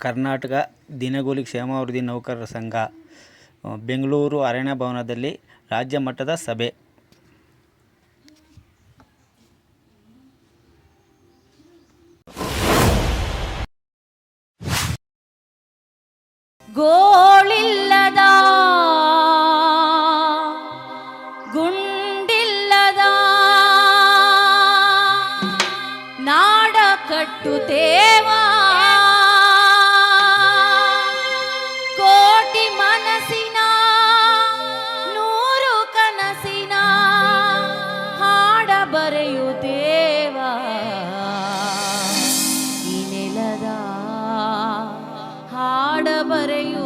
ಕರ್ನಾಟಕ ದಿನಗೂಲಿ ಕ್ಷೇಮಾಭಿವೃದ್ಧಿ ನೌಕರರ ಸಂಘ ಬೆಂಗಳೂರು ಅರಣ್ಯ ಭವನದಲ್ಲಿ ರಾಜ್ಯ ಮಟ್ಟದ ಸಭೆ. ಗೋಳಿಲ್ಲದ ನಾಡ ಕಟ್ಟುತ್ತೇವ? ಕೋಟಿ ಮನಸ್ಸಿನ ನೂರು ಕನಸಿನ ಹಾಡ ಬರೆಯುತ್ತೇವ? ಈ ನೆಲದ ಹಾಡ ಬರೆಯುತ್ತೇವ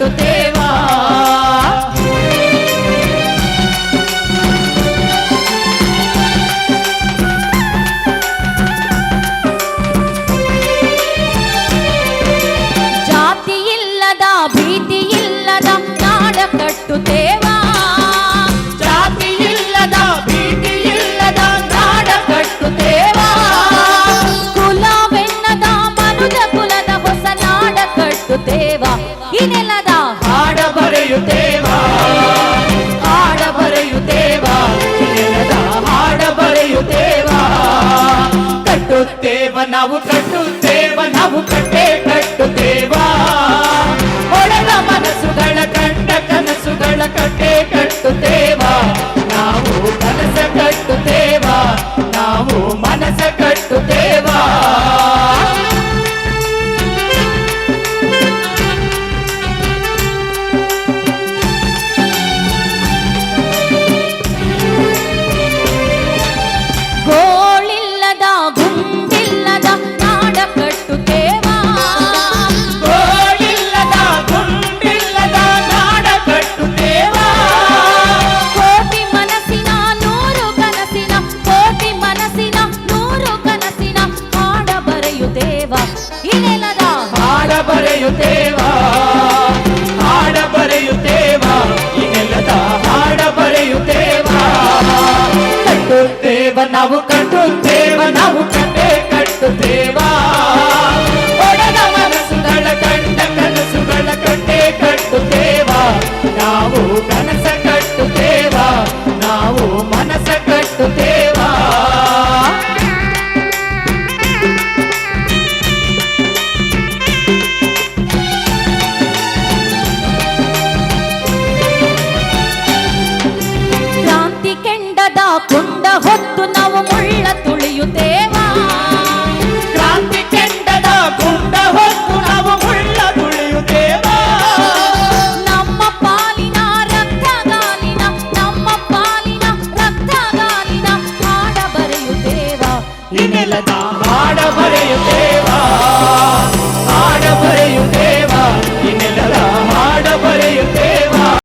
ಕಟ್ಟುತ್ತೇವ ಈ ನೆಲದ ಹಾಡ ಬರೆಯುತ್ತೇವ? ಹಾಡ ಬರೆಯುತ್ತೇವ? ಈ ನೆಲದ ಹಾಡ ಬರೆಯುತ್ತೇವ? ಕಟ್ಟುತ್ತೇವ ನಾವು ಕಟ್ಟುತ್ತೇವ ನಾವು ಕಟ್ಟೆ ಬರೆಯುತ್ತೇವಾ ಹಾಡ ಬರೆಯುತ್ತೇವಾ ಇನ್ನೆಲ್ಲದ ಹಾಡ ಬರೆಯುತ್ತೇವಾ ಕಟ್ಟುತ್ತೇವ ನಾವು ಕಟ್ಟುತ್ತೇವ ನಾವು ಕಟ್ಟೆ ಕಟ್ಟುತ್ತೇವಾ ಒಡೆದ ಮನಸ್ಸುಗಳ ಕಂಡ ಕನಸುಗಳ ಕಟ್ಟೆ ಕಟ್ಟುತ್ತೇವಾ ನಾವು ಕನಸು you. think